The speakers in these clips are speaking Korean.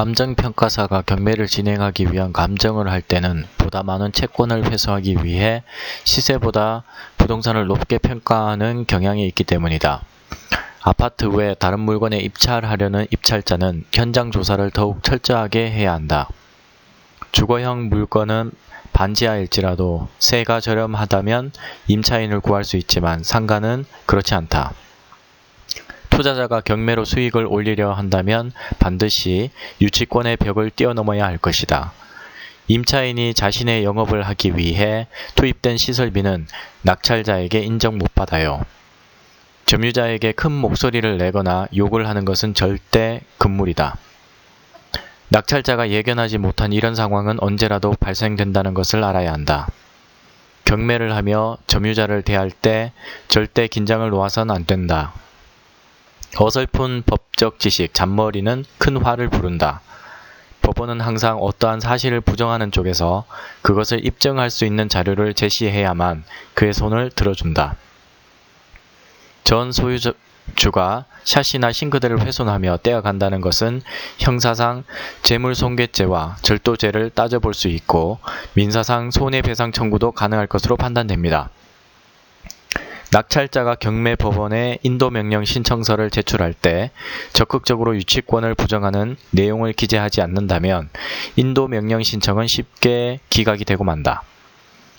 감정평가사가 경매를 진행하기 위한 감정을 할 때는 보다 많은 채권을 회수하기 위해 시세보다 부동산을 높게 평가하는 경향이 있기 때문이다. 아파트 외 다른 물건에 입찰하려는 입찰자는 현장 조사를 더욱 철저하게 해야 한다. 주거형 물건은 반지하일지라도 세가 저렴하다면 임차인을 구할 수 있지만 상가는 그렇지 않다. 투자자가 경매로 수익을 올리려 한다면 반드시 유치권의 벽을 뛰어넘어야 할 것이다. 임차인이 자신의 영업을 하기 위해 투입된 시설비는 낙찰자에게 인정 못 받아요. 점유자에게 큰 목소리를 내거나 욕을 하는 것은 절대 금물이다. 낙찰자가 예견하지 못한 이런 상황은 언제라도 발생된다는 것을 알아야 한다. 경매를 하며 점유자를 대할 때 절대 긴장을 놓아선 안 된다. 어설픈 법적 지식, 잔머리는 큰 화를 부른다. 법원은 항상 어떠한 사실을 부정하는 쪽에서 그것을 입증할 수 있는 자료를 제시해야만 그의 손을 들어준다. 전 소유주가 샷이나 싱크대를 훼손하며 떼어간다는 것은 형사상 재물손괴죄와 절도죄를 따져볼 수 있고 민사상 손해배상 청구도 가능할 것으로 판단됩니다. 낙찰자가 경매 법원에 인도 명령 신청서를 제출할 때 적극적으로 유치권을 부정하는 내용을 기재하지 않는다면 인도 명령 신청은 쉽게 기각이 되고 만다.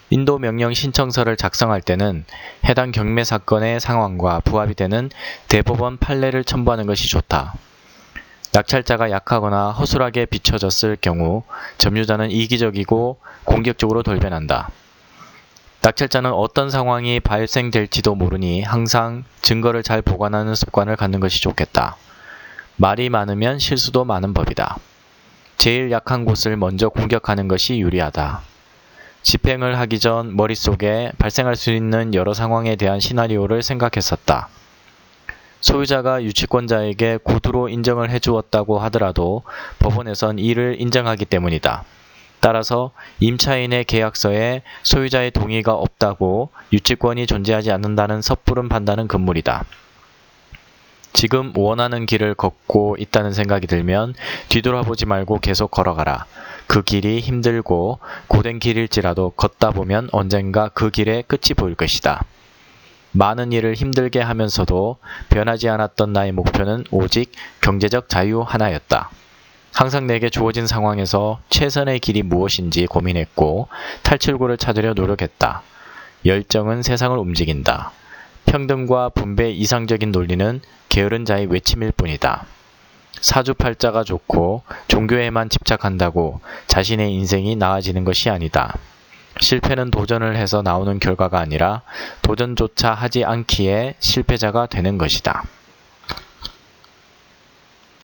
인도 명령 신청서를 작성할 때는 해당 경매 사건의 상황과 부합이 되는 대법원 판례를 첨부하는 것이 좋다. 낙찰자가 약하거나 허술하게 비춰졌을 경우 점유자는 이기적이고 공격적으로 돌변한다. 낙찰자는 어떤 상황이 발생될지도 모르니 항상 증거를 잘 보관하는 습관을 갖는 것이 좋겠다. 말이 많으면 실수도 많은 법이다. 제일 약한 곳을 먼저 공격하는 것이 유리하다. 집행을 하기 전 머릿속에 발생할 수 있는 여러 상황에 대한 시나리오를 생각했었다. 소유자가 유치권자에게 구두로 인정을 해주었다고 하더라도 법원에선 이를 인정하기 때문이다. 따라서 임차인의 계약서에 소유자의 동의가 없다고 유치권이 존재하지 않는다는 섣부른 판단은 금물이다. 지금 원하는 길을 걷고 있다는 생각이 들면 뒤돌아보지 말고 계속 걸어가라. 그 길이 힘들고 고된 길일지라도 걷다 보면 언젠가 그 길의 끝이 보일 것이다. 많은 일을 힘들게 하면서도 변하지 않았던 나의 목표는 오직 경제적 자유 하나였다. 항상 내게 주어진 상황에서 최선의 길이 무엇인지 고민했고 탈출구를 찾으려 노력했다. 열정은 세상을 움직인다. 평등과 분배 이상적인 논리는 게으른 자의 외침일 뿐이다. 사주팔자가 좋고 종교에만 집착한다고 자신의 인생이 나아지는 것이 아니다. 실패는 도전을 해서 나오는 결과가 아니라 도전조차 하지 않기에 실패자가 되는 것이다.